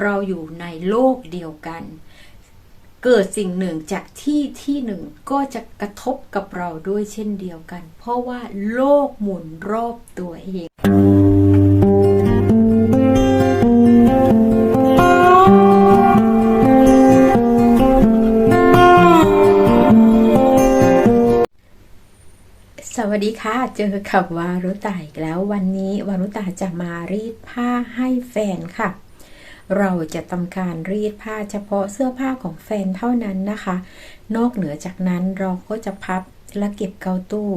เราอยู่ในโลกเดียวกัน เกิดสิ่งหนึ่งจากที่ที่หนึ่งก็จะกระทบกับเราด้วยเช่นเดียวกัน เพราะว่าโลกหมุนรอบตัวเองสวัสดีค่ะ เจอกับวารุตาอีกแล้ววันนี้วารุตาจะมารีดผ้าให้แฟนค่ะ เราจะทำการรีดผ้าเฉพาะเสื้อผ้าของแฟนเท่านั้นนะคะ นอกเหนือจากนั้นเราก็จะพับและเก็บเกาตู้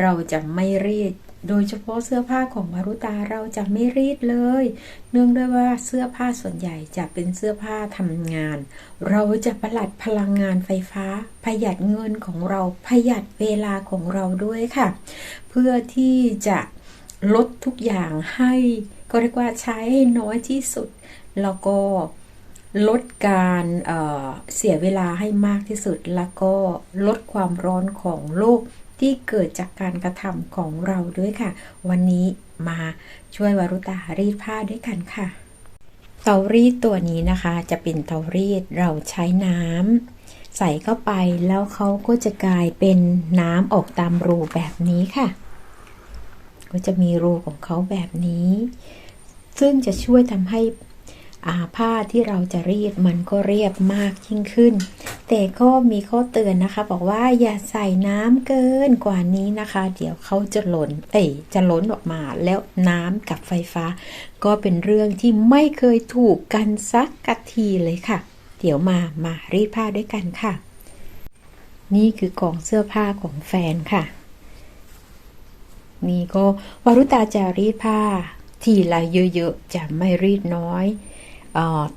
เราจะไม่รีดโดยเฉพาะเสื้อผ้าของวารุตาเราจะไม่รีดเลย เนื่องด้วยว่าเสื้อผ้าส่วนใหญ่จะเป็นเสื้อผ้าทำงาน เราจะประหยัดพลังงานไฟฟ้า ประหยัดเงินของเราประหยัดเวลาของเราด้วยค่ะ เพื่อที่จะลดทุกอย่างให้ก็เรียกว่าใช้ให้น้อยที่สุด แล้วก็ลดการเเสียเวลาให้มากที่สุด แล้วก็ลดความร้อนของโลกที่เกิดจากการกระทำของเราด้วยค่ะ วันนี้มาช่วยวารุตารีดผ้าด้วยกันค่ะ เตารีดตัวนี้นะคะจะเป็นเตารีดเราใช้น้ำใส่เข้าไปแล้วเขาก็จะกลายเป็นน้ำออกตามรูแบบนี้ค่ะ ก็จะมีรูของเขาแบบนี้ ซึ่งจะช่วยทำให้ อาผ้าที่เราจะรีดมันก็เรียบมากยิ่งขึ้น แต่ก็มีข้อเตือนนะคะ บอกว่าอย่าใส่น้ำเกินกว่านี้นะคะ เดี๋ยวเขาจะหล่น เอ้ยจะล้นออกมาแล้วน้ำกับไฟฟ้า ก็เป็นเรื่องที่ไม่เคยถูกกันสักกะทีเลยค่ะ เดี๋ยวมามารีดผ้าด้วยกันค่ะ นี่คือกล่องเสื้อผ้าของแฟนค่ะ นี่ก็วารุตาจะรีดผ้าทีละเยอะๆ จะไม่รีดน้อย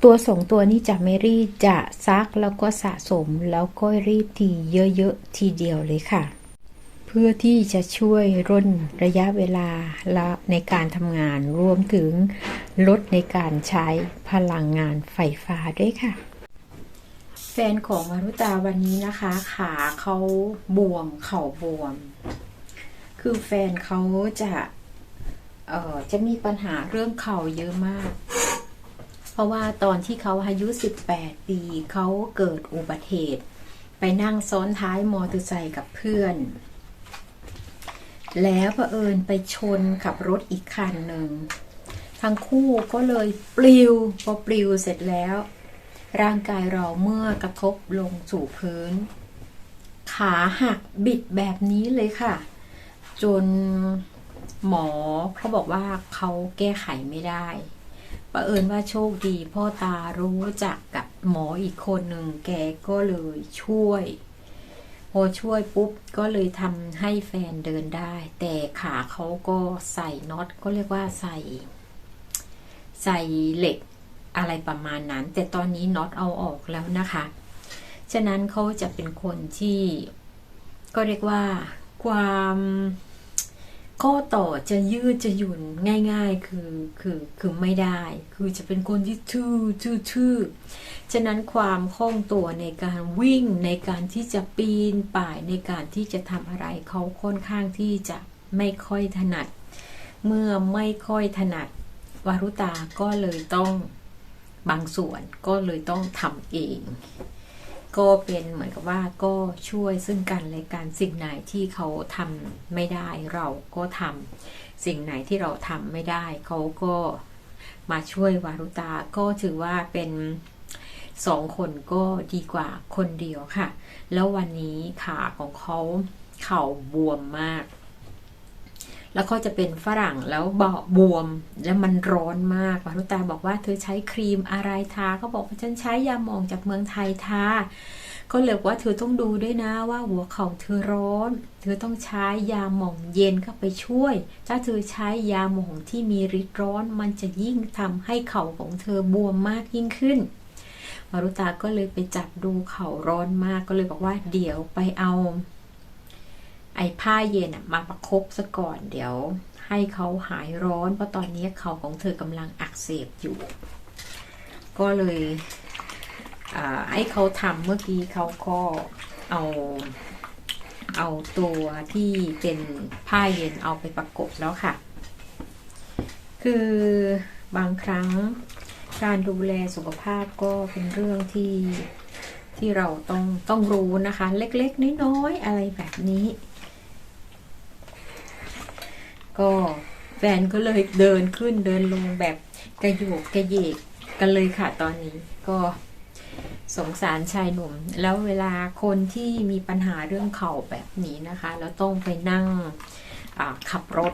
ตัวสองตัวนี้จะไม่รีดจะซักแล้วก็สะสมแล้วก็รีดทีเยอะๆทีเดียวเลยค่ะ เพื่อที่จะช่วยร่นระยะเวลาและในการทำงานรวมถึงลดในการใช้พลังงานไฟฟ้าด้วยค่ะ แฟนของมารุตาวันนี้นะคะ ขาเขาบวมเข่าบวม คือแฟนเขาจะเออจะมีปัญหาเรื่องเข่าเยอะมาก ราะว่าตอนที่เขาอายุ 18 ปีเขาเกิดอุบัติเหตุ ไปนั่งซ้อนท้ายมอเตอร์ไซค์กับเพื่อน แล้วเผอิญไปชนกับรถอีกคันหนึ่ง ทั้งคู่ก็เลยปลิว พอปลิวเสร็จแล้ว ร่างกายเราเมื่อกระทบลงสู่พื้น ขาหักบิดแบบนี้เลยค่ะ จนหมอเขาบอกว่าเขาแก้ไขไม่ได้ ประเอิญว่าโชคดีพ่อตารู้จักกับหมออีกคนหนึ่งแกก็เลยช่วย พอช่วยปุ๊บก็เลยทำให้แฟนเดินได้ แต่ขาเขาก็ใส่น็อตก็เรียกว่าใส่ ใส่เหล็กอะไรประมาณนั้น แต่ตอนนี้น็อตเอาออกแล้วนะคะ ฉะนั้นเขาจะเป็นคนที่ก็เรียกว่าความ ข้อต่อจะยืดจะหยุ่นง่ายๆ คือคือคือไม่ได้ คือจะเป็นคนที่ทื่อทื่อทื่อฉะนั้นความคล่องตัวในการวิ่งในการที่จะปีนป่ายในการที่จะทำอะไรเขาค่อนข้างที่จะไม่ค่อยถนัด เมื่อไม่ค่อยถนัดวารุตาก็เลยต้องบางส่วนก็เลยต้องทำเอง ก็เป็นเหมือนกับว่าก็ช่วยซึ่งกันและกันสิ่งไหนที่เขาทำไม่ได้เราก็ทำสิ่งไหนที่เราทำไม่ได้ เขาก็มาช่วยวารุตาก็ถือว่าเป็นสองคนก็ดีกว่าคนเดียวค่ะ แล้ววันนี้ขาของเขาเข่าบวมมาก แล้วก็จะเป็นฝรั่งแล้วเบาบวมแล้วมันร้อนมากวารุตาบอกว่าเธอใช้ครีมอะไรทาเขาบอกว่าฉันใช้ยาหมองจากเมืองไทยทาก็เลยว่าเธอต้องดูด้วยนะว่าหัวเข่าเธอร้อน เธอต้องใช้ยาหมองเย็นเข้าไปช่วย ถ้าเธอใช้ยาหมองที่มีฤทธิ์ร้อน มันจะยิ่งทำให้เข่าของเธอบวมมากยิ่งขึ้น มารุตาก็เลยไปจับดูเข่าร้อนมากก็เลยบอกว่าเดี๋ยวไปเอา ไอ้ผ้าเย็นมาประครบซะก่อนเดี๋ยว ให้เขาหายร้อนเพราะตอนนี้เขาของเธอกำลังอักเสบอยู่ ก็เลยให้เขาทำเมื่อกี้เขาก็เอาเอาตัวที่เป็นผ้าเย็นเอาไปประกบแล้วค่ะ คือบางครั้งการดูแลสุขภาพก็เป็นเรื่องที่ที่เราต้องต้องรู้นะคะ เล็กๆน้อยๆอะไรแบบนี้ ก็แฟนก็เลยเดินขึ้นเดินลงแบบกระโยกกระเยกกันเลยค่ะตอนนี้ก็สงสารชายหนุ่ม แล้วเวลาคนที่มีปัญหาเรื่องเข่าแบบนี้นะคะ แล้วต้องไปนั่งขับรถ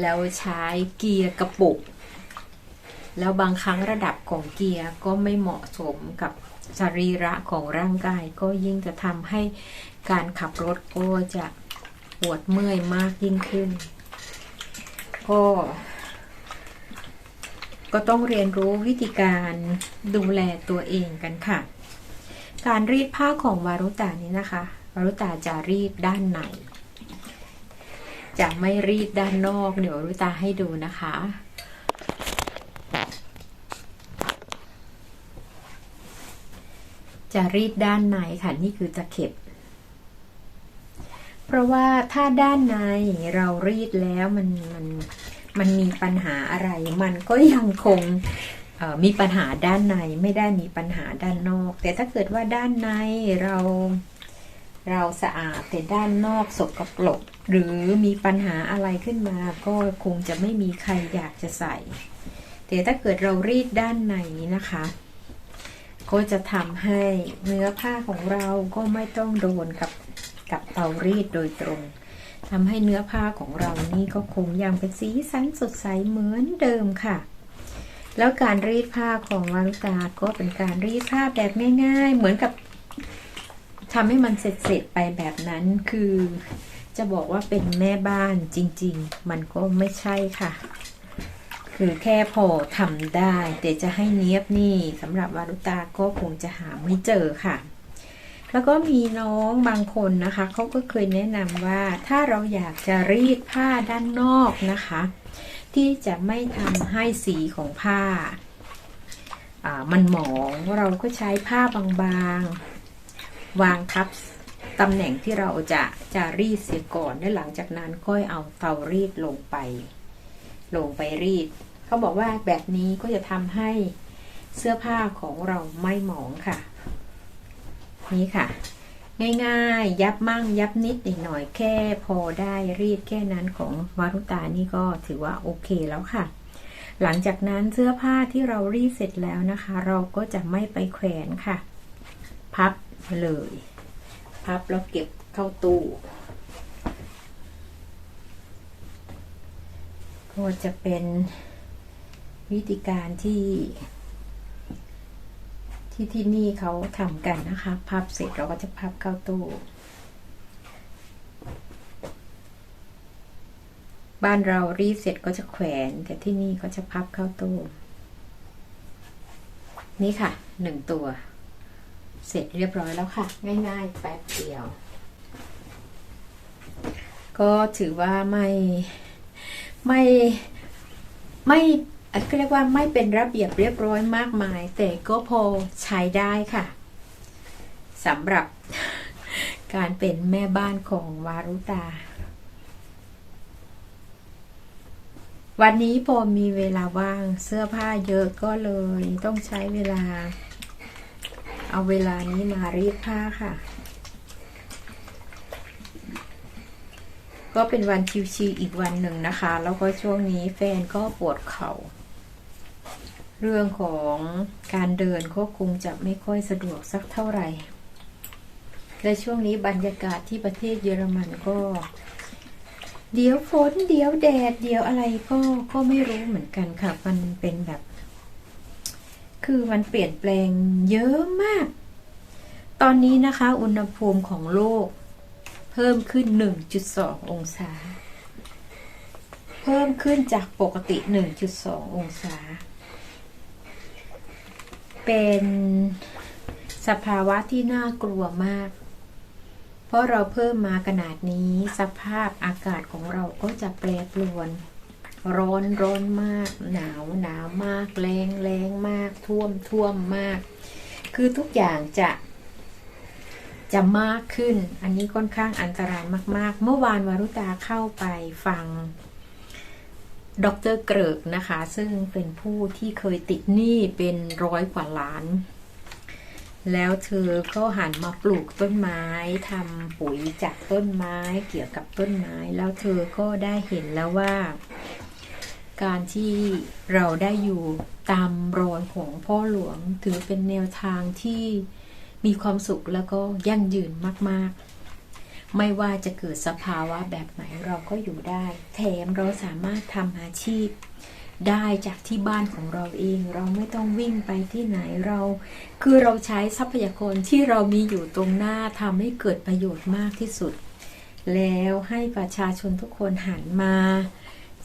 แล้วใช้เกียร์กระปุก แล้วบางครั้งระดับของเกียร์ก็ไม่เหมาะสมกับสรีระของร่างกาย ก็ยิ่งจะทำให้การขับรถก็จะ ปวดเมื่อยมากยิ่งขึ้น ก็ ก็ต้องเรียนรู้วิธีการดูแลตัวเองกันค่ะ การรีดผ้าของวารุตานี้นะคะ วารุตาจะรีดด้านในจะไม่รีดด้านนอกเดี๋ยวรุตาให้ดูนะคะ จะรีดด้านในค่ะ นี่คือตะเข็บ เพราะว่าถ้าด้านในเรารีดแล้วมันมันมันมีปัญหาอะไร มันก็ยังคงมีปัญหาด้านในไม่ได้มีปัญหาด้านนอก แต่ถ้าเกิดว่าด้านในเราเราสะอาดแต่ด้านนอกสกปรกหรือมีปัญหาอะไรขึ้นมา ก็คงจะไม่มีใครอยากจะใส่ แต่ถ้าเกิดเรารีดด้านในนะคะ ก็จะทำให้เนื้อผ้าของเราก็ไม่ต้องโดนกับ กับเตารีดโดยตรงทำให้เนื้อผ้าของเรานี่ก็คงยังเป็นสีสันสดใสเหมือนเดิมค่ะ แล้วการรีดผ้าของวารุตาก็เป็นการรีดผ้าแบบง่าย ๆ เหมือนกับทำให้มันเสร็จๆไปแบบนั้นคือจะบอกว่าเป็นแม่บ้านจริง ๆ มันก็ไม่ใช่ค่ะ คือแค่พอทำได้ แต่จะให้เนี้ยบนี่สำหรับวารุตาก็คงจะหาไม่เจอค่ะ แล้วก็มีน้องบางคนนะคะเขาก็เคยแนะนำว่าถ้าเราอยากจะรีดผ้าด้านนอกนะคะ ที่จะไม่ทำให้สีของผ้ามันหมองเราก็ใช้ผ้าบางๆ วางทับตำแหน่งที่เราจะจะรีดเสียก่อนและหลังจากนั้นค่อยเอาเตารีดลงไป ลงไปรีด เขาบอกว่าแบบนี้ก็จะทำให้เสื้อผ้าของเราไม่หมองค่ะ นี่ค่ะ ง่ายๆ ยับมั่งยับนิดหน่อยแค่พอได้รีดแค่นั้นของวารุตานี่ก็ถือว่าโอเคแล้วค่ะ หลังจากนั้นเสื้อผ้าที่เรารีดเสร็จแล้วนะคะ เราก็จะไม่ไปแขวนค่ะ พับเลย พับแล้วเก็บเข้าตู้ก็จะเป็นวิธีการที่ ที่ที่นี่เขาทำกันนะคะ พับเสร็จเราก็จะพับเข้าตู้ บ้านเรารีดเสร็จก็จะแขวน แต่ที่นี่เขาจะพับเข้าตู้ นี่ค่ะหนึ่งตัว เสร็จเรียบร้อยแล้วค่ะ ง่ายๆ แป๊บเดียว ก็ถือว่าไม่ไม่ไม่ ก็เรียกว่าไม่เป็นระเบียบเรียบร้อยมากมาย แต่ก็พอใช้ได้ค่ะสำหรับการเป็นแม่บ้านของวารุตา วันนี้พอมีเวลาว่างเสื้อผ้าเยอะก็เลยต้องใช้เวลา เอาเวลานี้มารีดผ้าค่ะ ก็เป็นวันชิวๆอีกวันหนึ่งนะคะ แล้วก็ช่วงนี้แฟนก็ปวดเขา่า เรื่องของการเดินก็คงจะไม่ค่อยสะดวกสักเท่าไหร่ และช่วงนี้บรรยากาศที่ประเทศเยอรมันก็ เดี๋ยวฝนเดี๋ยวแดด เดี๋ยวอะไรก็ก็ไม่รู้เหมือนกันค่ะ มันเป็นแบบ คือมันเปลี่ยนแปลงเยอะมาก ตอนนี้นะคะ อุณหภูมิของโลก เพิ่มขึ้น 1.2 องศา เพิ่มขึ้นจากปกติ 1.2 องศา เป็นสภาวะที่น่ากลัวมาก เพราะเราเพิ่มมาขนาดนี้สภาพอากาศของเราก็จะแปรปรวน ร้อนร้อนมาก หนาวหนาวมากแรงแรงมาก ท่วมท่วมมาก คือทุกอย่างจะจะมากขึ้น อันนี้ค่อนข้างอันตรายมาก ๆ เมื่อวานวารุตาเข้าไปฟัง ดรเกริกนะคะ ซึ่งเป็นผู้ที่เคยติดหนี้เป็นร้อยกว่าล้าน แล้วเธอก็หันมาปลูกต้นไม้ทำปุ๋ยจากต้นไม้เกี่ยวกับต้นไม้ แล้วเธอก็ได้เห็นแล้วว่า การที่เราได้อยู่ตามรอยของพ่อหลวง ถือเป็นแนวทางที่มีความสุขแล้วก็ยั่งยืนมาก ๆ ไม่ว่าจะเกิดสภาวะแบบไหนเราก็อยู่ได้ แถมเราสามารถทำอาชีพได้จากที่บ้านของเราเอง เราไม่ต้องวิ่งไปที่ไหนเรา คือเราใช้ทรัพยากรที่เรามีอยู่ตรงหน้าทำให้เกิดประโยชน์มากที่สุด แล้วให้ประชาชนทุกคนหันมา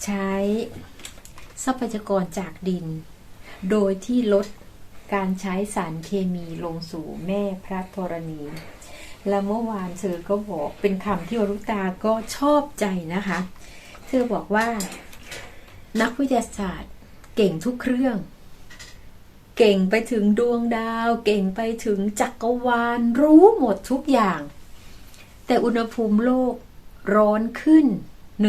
ใช้ทรัพยากรจากดิน โดยที่ลดการใช้สารเคมีลงสู่แม่พระธรณี และเมื่อวานเธอก็บอกเป็นคำที่วรุตาก็ชอบใจนะคะ เธอบอกว่า นักวิทยาศาสตร์เก่งทุกเครื่อง เก่งไปถึงดวงดาว เก่งไปถึงจักรวาล รู้หมดทุกอย่าง แต่อุณหภูมิโลกร้อนขึ้น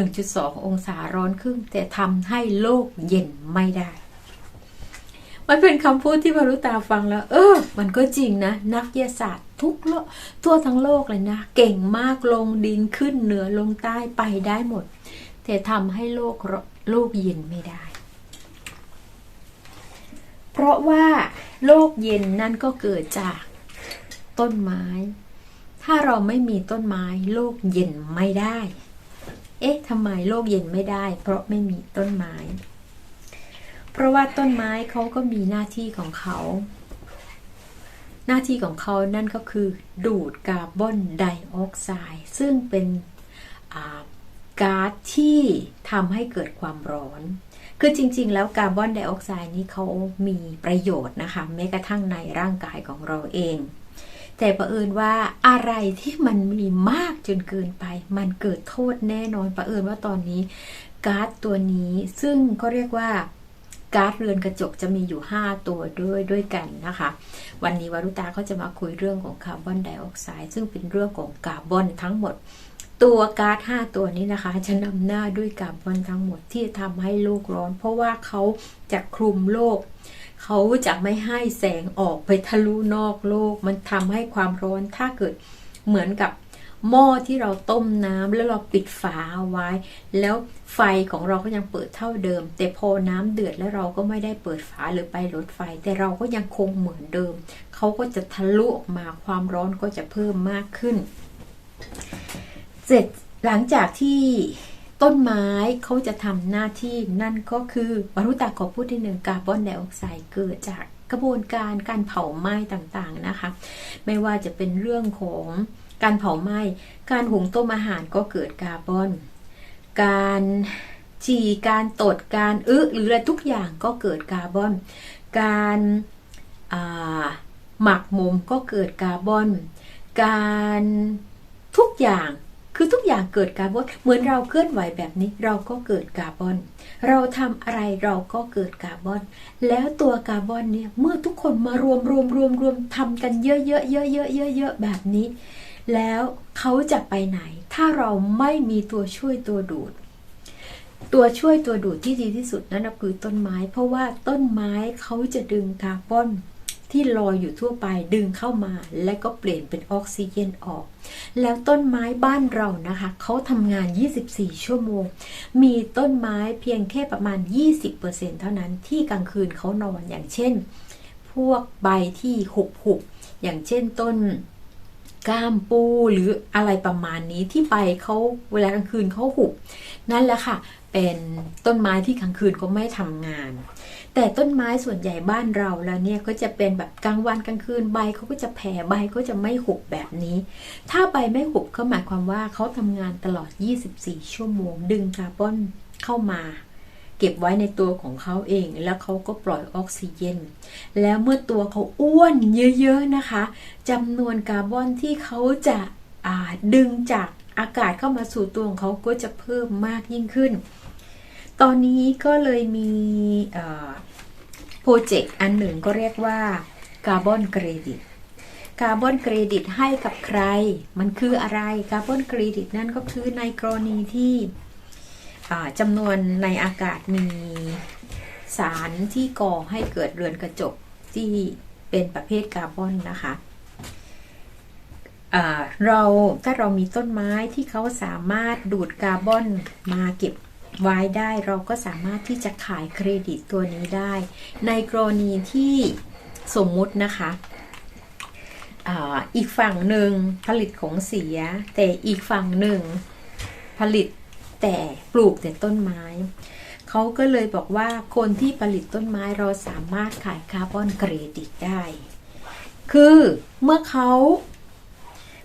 1.2 องศาร้อนขึ้น แต่ทำให้โลกเย็นไม่ได้มันเป็นคำพูดที่วรุตาฟังแล้ว เออ มันก็จริงนะ นักวิทยาศาสตร์ ทุกโลกทั่วทั้งโลกเลยนะ เก่งมากลงดินขึ้นเหนือลงใต้ไปได้หมด แต่ทำให้โลกโลกเย็นไม่ได้ เพราะว่าโลกเย็นนั่นก็เกิดจากต้นไม้ ถ้าเราไม่มีต้นไม้โลกเย็นไม่ได้ เอ๊ะทำไมโลกเย็นไม่ได้ เพราะไม่มีต้นไม้ เพราะว่าต้นไม้เขาก็มีหน้าที่ของเขา หน้าที่ของเขานั่นก็คือ ดูดคาร์บอนไดออกไซด์ซึ่งเป็นก๊าซที่ทำให้เกิดความร้อน คือจริง ๆ แล้วคาร์บอนไดออกไซด์นี้เขามีประโยชน์นะคะแม้กระทั่งในร่างกายของเราเอง แต่ประเอิญว่าอะไรที่มันมีมากจนเกินไป มันเกิดโทษแน่นอนประเอิญว่าตอนนี้ก๊าซตัวนี้ซึ่งก็เรียกว่า ก๊าซเรือนกระจกจะมีอยู่ 5 ตัวด้วยด้วยกันนะคะ วันนี้วารุตาก็จะมาคุยเรื่องของคาร์บอนไดออกไซด์ซึ่งเป็นเรื่องของคาร์บอนทั้งหมด ตัวก๊าซ5ตัวนี้นะคะ จะนำหน้าด้วยคาร์บอนทั้งหมดที่ทำให้โลกร้อน เพราะว่าเขาจะคลุมโลกเขาจะไม่ให้แสงออกไปทะลุนอกโลก มันทำให้ความร้อนถ้าเกิดเหมือนกับ หม้อที่เราต้มน้ำแล้วเราปิดฝาเอาไว้ แล้วไฟของเราก็ยังเปิดเท่าเดิม แต่พอน้ำเดือดแล้วเราก็ไม่ได้เปิดฝาหรือไปลดไฟ แต่เราก็ยังคงเหมือนเดิม เขาก็จะทะลุออกมาความร้อนก็จะเพิ่มมากขึ้น เสร็จหลังจากที่ต้นไม้เขาจะทำหน้าที่นั่นก็คือวรุตาขอพูดที่หนึ่งคาร์บอนไดออกไซด์เกิดจากกระบวนการการเผาไหม้ต่างๆนะคะ ไม่ว่าจะเป็นเรื่องของ การเผาไหม้ การหุงต้มอาหารก็เกิดคาร์บอน การฉี่การตดการอึหรืออะไรทุกอย่างก็เกิดคาร์บอน การหมักหมมก็เกิดคาร์บอน การทุกอย่างคือทุกอย่างเกิดคาร์บอนเหมือนเราเคลื่อนไหวแบบนี้เราก็เกิดคาร์บอน เราทำอะไรเราก็เกิดคาร์บอน แล้วตัวคาร์บอนเนี่ยเมื่อทุกคนมารวมรวมรวมรวมทำกันเยอะเยอะเยอะเยอะเยอะเยอะแบบนี้ แล้วเขาจะไปไหน ถ้าเราไม่มีตัวช่วยตัวดูด ตัวช่วยตัวดูดที่ดีที่สุดนั่นก็คือต้นไม้ เพราะว่าต้นไม้เขาจะดึงคาร์บอนที่ลอยอยู่ทั่วไปดึงเข้ามา และก็เปลี่ยนเป็นออกซิเจนออก แล้วต้นไม้บ้านเรานะคะเขาทำงาน 24 ชั่วโมง มีต้นไม้เพียงแค่ประมาณ 20%เท่านั้นที่กลางคืนเขานอนอย่างเช่น พวกใบที่หุบหุบอย่างเช่นต้น ก้ามปูหรืออะไรประมาณนี้ที่ไปเขาเวลากลางคืนเขาหุบ นั่นแหละค่ะ เป็นต้นไม้ที่กลางคืนก็ไม่ทำงาน แต่ต้นไม้ส่วนใหญ่บ้านเราแล้วเนี่ยก็จะเป็นแบบกลางวันกลางคืนใบเขาก็จะแผ่ใบก็จะไม่หุบแบบนี้ ถ้าใบไม่หุบก็หมายความว่าเขาทำงานตลอด 24 ชั่วโมงดึงคาร์บอนเข้ามา เก็บไว้ในตัวของเขาเอง แล้วเขาก็ปล่อยออกซิเจน แล้วเมื่อตัวเขาอ้วนเยอะๆนะคะจำนวนคาร์บอนที่เขาจะดึงจากอากาศเข้ามาสู่ตัวของเขาก็จะเพิ่มมากยิ่งขึ้น ตอนนี้ก็เลยมีโปรเจกต์อันหนึ่งก็เรียกว่าคาร์บอนเครดิตคาร์บอนเครดิตให้กับใคร มันคืออะไรคาร์บอนเครดิตนั่นก็คือในกรณีที่ จำนวนในอากาศมีสารที่ก่อให้เกิดเรือนกระจกที่เป็นประเภทคาร์บอนนะคะเราถ้าเรามีต้นไม้ที่เขาสามารถดูดคาร์บอนมาเก็บไว้ได้ เราก็สามารถที่จะขายเครดิตตัวนี้ได้ ในกรณีที่สมมุตินะคะอีกฝั่งหนึ่งผลิตของเสีย แต่อีกฝั่งหนึ่งผลิต แต่ปลูกแต่ต้นไม้เขาก็เลยบอกว่าคนที่ผลิตต้นไม้เราสามารถขายคาร์บอนเครดิตได้ คือเมื่อเขา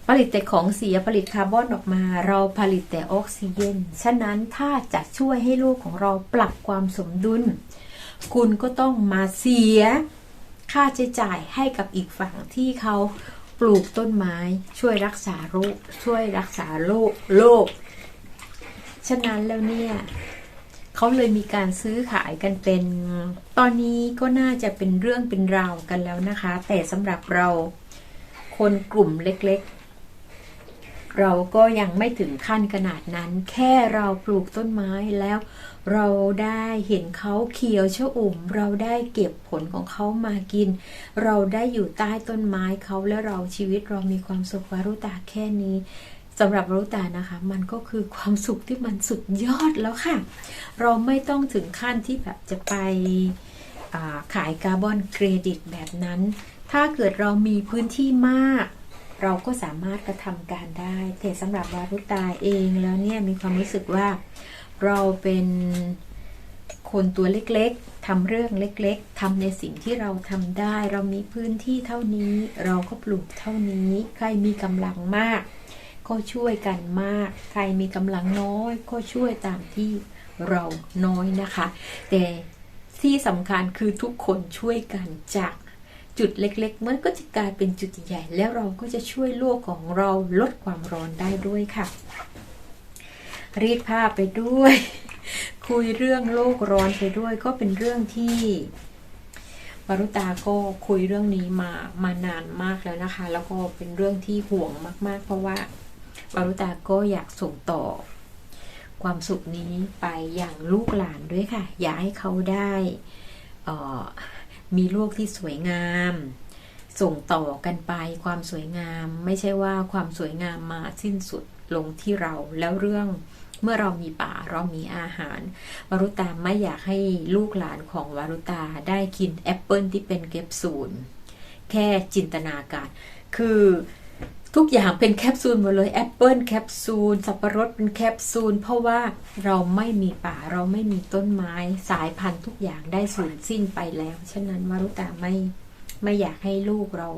ผลิตแต่ของเสียผลิตคาร์บอนออกมา เราผลิตแต่ออกซิเจนฉะนั้นถ้าจะช่วยให้โลกของเราปรับความสมดุล คุณก็ต้องมาเสียค่าใช้จ่ายให้กับอีกฝั่งที่เขาปลูกต้นไม้ช่วยรักษาโรคช่วยรักษาโรคโลก ฉะนั้นแล้วเนี่ยเขาเลยมีการซื้อขายกันเป็น ตอนนี้ก็น่าจะเป็นเรื่องเป็นราวกันแล้วนะคะ แต่สำหรับเราคนกลุ่มเล็กๆ เราก็ยังไม่ถึงขั้นขนาดนั้น แค่เราปลูกต้นไม้แล้ว เราได้เห็นเขาเขียวชอุ่ม เราได้เก็บผลของเขามากิน เราได้อยู่ใต้ต้นไม้เขาและเราชีวิตเรามีความสุขวารุตาแค่นี้ สำหรับวารุตานะคะ มันก็คือความสุขที่มันสุดยอดแล้วค่ะ เราไม่ต้องถึงขั้นที่แบบจะไปาขายคาร์บอนเครดิตแบบนั้น ถ้าเกิดเรามีพื้นที่มาก เราก็สามารถกระทำการได้ แต่สำหรับวารุตาเองแล้วเนี่ยมีความรู้สึกว่าเราเป็นคนตัวเล็กๆทำเรื่องเล็กๆทำในสิ่งที่เราทำได้ เรามีพื้นที่เท่านี้ เราก็ปลูกเท่านี้ ใครมีกำลังมาก ก็ช่วยกันมาก ใครมีกำลังน้อยก็ช่วยตามที่เราน้อยนะคะ แต่ที่สำคัญคือทุกคนช่วยกันจากจุดเล็กๆ มันก็จะกลายเป็นจุดใหญ่ แล้วเราก็จะช่วยโลกของเราลดความร้อนได้ด้วยค่ะ รีดผ้าไปด้วย คุยเรื่องโลกร้อนไปด้วย ก็เป็นเรื่องที่วรุตาก็คุยเรื่องนี้มามานานมากแล้วนะคะ แล้วก็เป็นเรื่องที่ห่วงมาก ๆ เพราะว่า วารุตาก็อยากส่งต่อ ความสุขนี้ไปอย่างลูกหลานด้วยค่ะ อยากให้เขาได้มีโลกที่สวยงาม ส่งต่อกันไปความสวยงาม ไม่ใช่ว่าความสวยงามมาสิ้นสุดลงที่เราแล้วเรื่องเมื่อเรามีป่าเรามีอาหาร วารุตาไม่อยากให้ลูกหลานของวารุตาได้กินแอปเปิลที่เป็นเก็บซูลแค่จินตนาการ คือ ทุกอย่างเป็นแคปซูลหมดเลยแอปเปิลแคปซูลสับปะรดเป็นแคปซูล เพราะว่าเราไม่มีป่าเราไม่มีต้นไม้สายพันธุ์ทุกอย่างได้สูญสิ้นไปแล้ว ฉะนั้นวารุตาไม่ไม่อยากให้ลูกเรา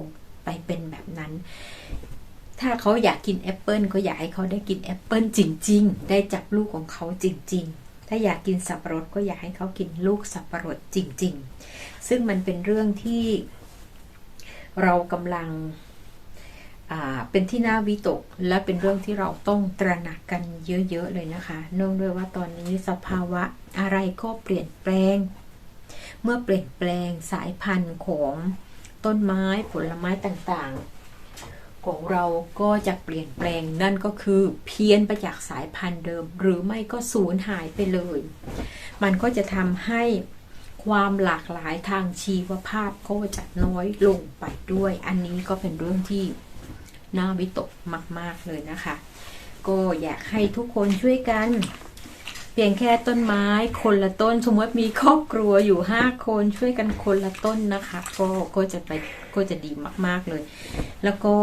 ไปเป็นแบบนั้น ถ้าเขาอยากกินแอปเปิลก็อยากให้เขาได้กินแอปเปิลจริง ๆ ได้จับลูกของเขาจริง ๆ ถ้าอยากกินสับปะรดก็อยากให้เขากินลูกสับปะรดจริง ๆ ซึ่งมันเป็นเรื่องที่เรากำลัง เป็นที่น่าวิตก และเป็นเรื่องที่เราต้องตระหนักกันเยอะๆเลยนะคะ เนื่องด้วยว่าตอนนี้สภาวะอะไรก็เปลี่ยนแปลง เมื่อเปลี่ยนแปลงสายพันธุ์ของต้นไม้ผลไม้ต่างๆ ของเราก็จะเปลี่ยนแปลงนั่นก็คือเพี้ยนไปจากสายพันธุ์เดิม หรือไม่ก็สูญหายไปเลย มันก็จะทำให้ความหลากหลายทางชีวภาพก็จะน้อยลงไปด้วย อันนี้ก็เป็นเรื่องที่ น่าวิตกมาก ๆ เลยนะคะ ก็อยากให้ทุกคนช่วยกัน เพียงแค่ต้นไม้คนละต้น สมมติมีครอบครัวอยู่ห้าคนช่วยกันคนละต้นนะคะ ก็ก็จะไปก็จะดีมาก ๆเลย แล้วก็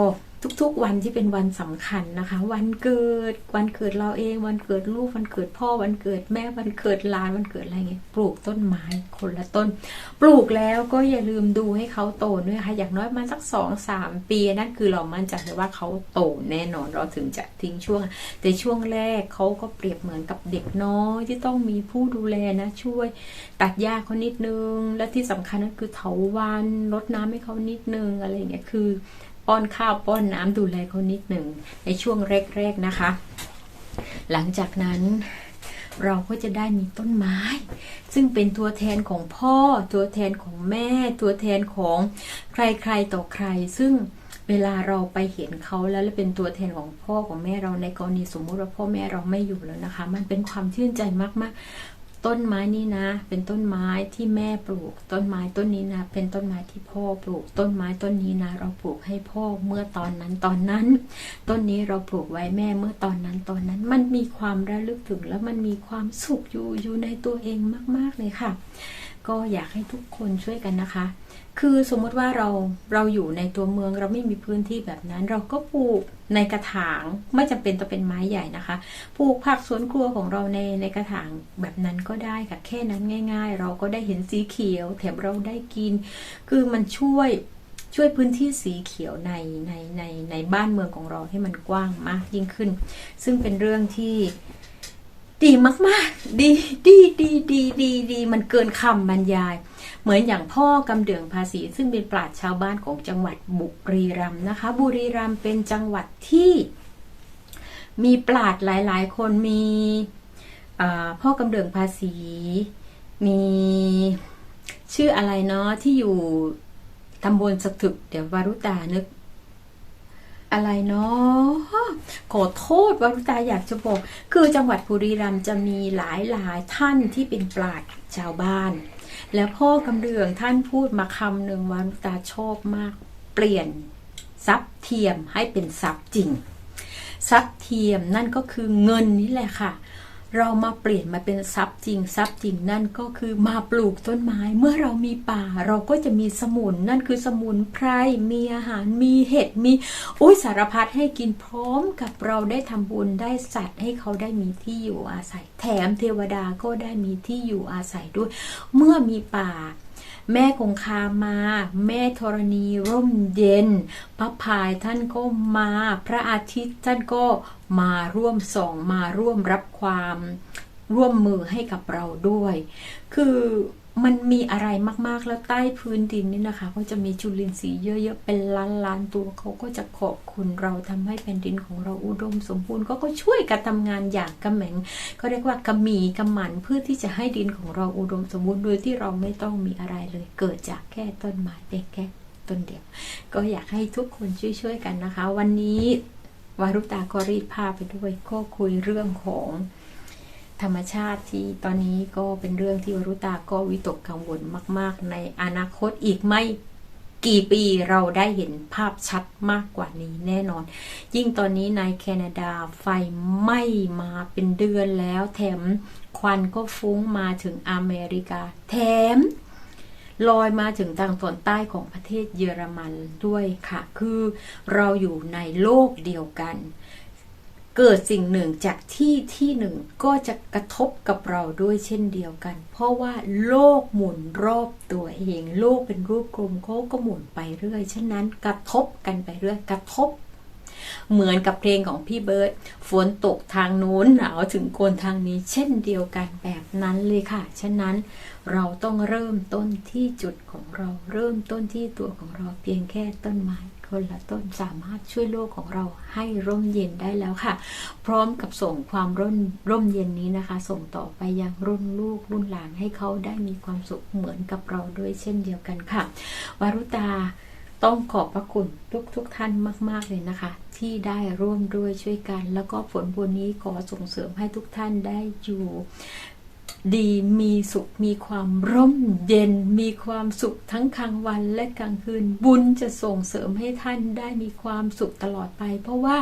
ทุกๆ วันที่เป็นวันสำคัญนะคะ วันเกิดวันเกิดเราเอง วันเกิดลูกวันเกิดพ่อวันเกิดแม่วันเกิดหลานวันเกิดอะไรเงี้ยปลูกต้นไม้คนละต้น ปลูกแล้วก็อย่าลืมดูให้เขาโตด้วยค่ะ อย่างน้อยมันสักสองสามปีนั่นคือเรามั่นใจเลยว่าเขาโตแน่นอนเราถึงจะทิ้งช่วง แต่ช่วงแรกเขาก็เปรียบเหมือนกับเด็กน้อยที่ต้องมีผู้ดูแลนะช่วย ตัดหญ้าเขานิดนึง และที่สำคัญนั่นคือเถาวันรดน้ำให้เขานิดนึงอะไรเงี้ยคือ ป้อนข้าวป้อนน้ำดูแลเขานิดหนึ่งในช่วงแรกๆนะคะ หลังจากนั้นเราก็จะได้มีต้นไม้ ซึ่งเป็นตัวแทนของพ่อ ตัวแทนของแม่ ตัวแทนของใครๆต่อใคร ซึ่งเวลาเราไปเห็นเขาแล้วและเป็นตัวแทนของพ่อของแม่เราในกรณีสมมุติว่าพ่อแม่เราไม่อยู่แล้วนะคะ มันเป็นความชื่นใจมากๆ ต้นไม้นี้นะ เป็นต้นไม้ที่แม่ปลูก ต้นไม้ต้นนี้นะ เป็นต้นไม้ที่พ่อปลูก ต้นไม้ต้นนี้นะ เราปลูกให้พ่อเมื่อตอนนั้นตอนนั้น ต้นนี้เราปลูกไว้แม่เมื่อตอนนั้นตอนนั้น มันมีความระลึกถึงแล้วมันมีความสุขอยู่อยู่ในตัวเองมาก ๆเลยค่ะ ก็อยากให้ทุกคนช่วยกันนะคะ คือสมมติว่าเราเราอยู่ในตัวเมืองเราไม่มีพื้นที่แบบนั้น เราก็ปลูกในกระถางไม่จำเป็นต้องเป็นไม้ใหญ่นะคะปลูกผักสวนครัวของเราในในกระถางแบบนั้นก็ได้ค่ะแค่นั้นง่าย ๆ เราก็ได้เห็นสีเขียว แถมเราได้กิน คือมันช่วยช่วยพื้นที่สีเขียวในในในในบ้านเมืองของเราให้มันกว้างมากยิ่งขึ้น ซึ่งเป็นเรื่องที่ดีมากๆ ดีดีดีดีดีดีมันเกินคำบรรยาย เหมือนอย่างพ่อกำเดืองภาษีซึ่งเป็นปราชญ์ชาวบ้านของจังหวัดบุรีรัมย์นะคะ บุรีรัมย์เป็นจังหวัดที่มีปราชญ์หลาย ๆ คนมีพ่อกำเดืองภาษี มีชื่ออะไรเนาะที่อยู่ตำบลสตึกเดี๋ยววารุตานึกอะไรเนาะขอโทษวารุตาอยากจะบอก คือจังหวัดบุรีรัมย์จะมีหลายหลายท่านที่เป็นปราชญ์ชาวบ้าน แล้วพ่อกำเรืองท่านพูดมาคำหนึ่งวรุตาชอบมาก เปลี่ยนทรัพย์เทียมให้เป็นทรัพย์จริงทรัพย์เทียมนั่นก็คือเงินนี่แหละค่ะ เรามาเปลี่ยนมาเป็นทรัพย์จริงทรัพย์จริงนั่นก็คือมาปลูกต้นไม้ เมื่อเรามีป่าเราก็จะมีสมุนนั่นคือสมุนไพรมีอาหารมีเห็ดมีอุ้ยสารพัดให้กินพร้อมกับเราได้ทำบุญได้สัตว์ให้เขาได้มีที่อยู่อาศัย แถมเทวดาก็ได้มีที่อยู่อาศัยด้วย เมื่อมีป่าแม่คงคามา แม่ธรณีร่มเย็น พระพายท่านก็มา พระอาทิตย์ท่านก็ มาร่วมส่องมาร่วมรับความร่วมมือให้กับเราด้วย คือมันมีอะไรมากๆแล้วใต้พื้นดินนี่นะคะ ก็จะมีจุลินทรีย์เยอะๆเป็นล้านๆตัวเขาก็จะขอบคุณเราทำให้แผ่นดินของเราอุดมสมบูรณ์ก็ก็ช่วยกันทำงานอย่างกระแหมงเขาเรียกว่ากระมีกระหมันเพื่อที่จะให้ดินของเราอุดมสมบูรณ์โดยที่เราไม่ต้องมีอะไรเลย เกิดจากแค่ต้นไม้เพียงแค่ต้นเดียว ก็อยากให้ทุกคนช่วยๆกันนะคะ วันนี้ วารุตาก็รีดผ้าไปด้วยก็คุยเรื่องของธรรมชาติที่ตอนนี้ก็เป็นเรื่องที่วรุตาก็วิตกกังวลมาก ๆ ในอนาคตอีกไม่กี่ปีเราได้เห็นภาพชัดมากกว่านี้แน่นอน ยิ่งตอนนี้ในแคนาดาไฟไหม้มาเป็นเดือนแล้ว แถมควันก็ฟุ้งมาถึงอเมริกา แถม ลอยมาถึงทางตอนใต้ของประเทศเยอรมันด้วยค่ะ คือเราอยู่ในโลกเดียวกัน เกิดสิ่งหนึ่งจากที่ที่หนึ่งก็จะกระทบกับเราด้วยเช่นเดียวกัน เพราะว่าโลกหมุนรอบตัวเอง โลกเป็นรูปกลมเขาก็หมุนไปเรื่อยฉะนั้นกระทบกันไปเรื่อยกระทบ เหมือนกับเพลงของพี่เบิร์ดฝนตกทางนู้นหนาวถึงโกนทางนี้ เช่นเดียวกันแบบนั้นเลยค่ะ ฉะนั้นเราต้องเริ่มต้นที่จุดของเรา เริ่มต้นที่ตัวของเราเพียงแค่ต้นไม้คนละต้นสามารถช่วยโลกของเราให้ร่มเย็นได้แล้วค่ะ พร้อมกับส่งความร่มร่มเย็นนี้นะคะ ส่งต่อไปยังรุ่นลูกรุ่นหลานให้เขาได้มีความสุขเหมือนกับเราด้วยเช่นเดียวกันค่ะ วารุตาต้องขอบพระคุณทุกทุกท่านมาก ๆ เลยนะคะ ที่ได้ร่วมด้วยช่วยกัน แล้วก็ผลบุญนี้ขอส่งเสริมให้ทุกท่านได้อยู่ดีมีสุขมีความร่มเย็น มีความสุขทั้งกลางวันและกลางคืน บุญจะส่งเสริมให้ท่านได้มีความสุขตลอดไป เพราะว่า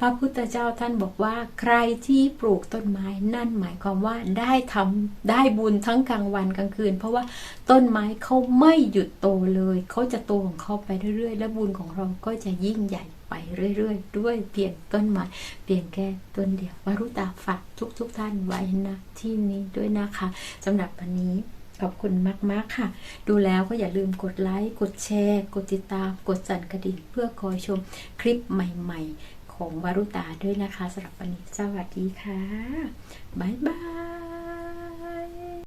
พระพุทธเจ้าท่านบอกว่า ใครที่ปลูกต้นไม้นั่นหมายความว่าได้ทำได้บุญทั้งกลางวันกลางคืน เพราะว่าต้นไม้เขาไม่หยุดโตเลยเขาจะโตของเขาไปเรื่อยๆ และบุญของเราก็จะยิ่งใหญ่ ไปเรื่อยๆ ด้วยเพียงต้นไม้เพียงแค่ต้นเดียววารุตาฝากทุกๆทท่านไว้นะที่นี้ด้วยนะคะสำหรับวันนี้ขอบคุณมาก ๆ ค่ะ ดูแล้วก็อย่าลืมกดไลค์ กดแชร์ กดติดตาม กดสั่นกระดิ่งเพื่อคอยชมคลิปใหม่ๆ ของวารุตาด้วยนะคะสำหรับวันนี้ สวัสดีค่ะ บ๊ายบาย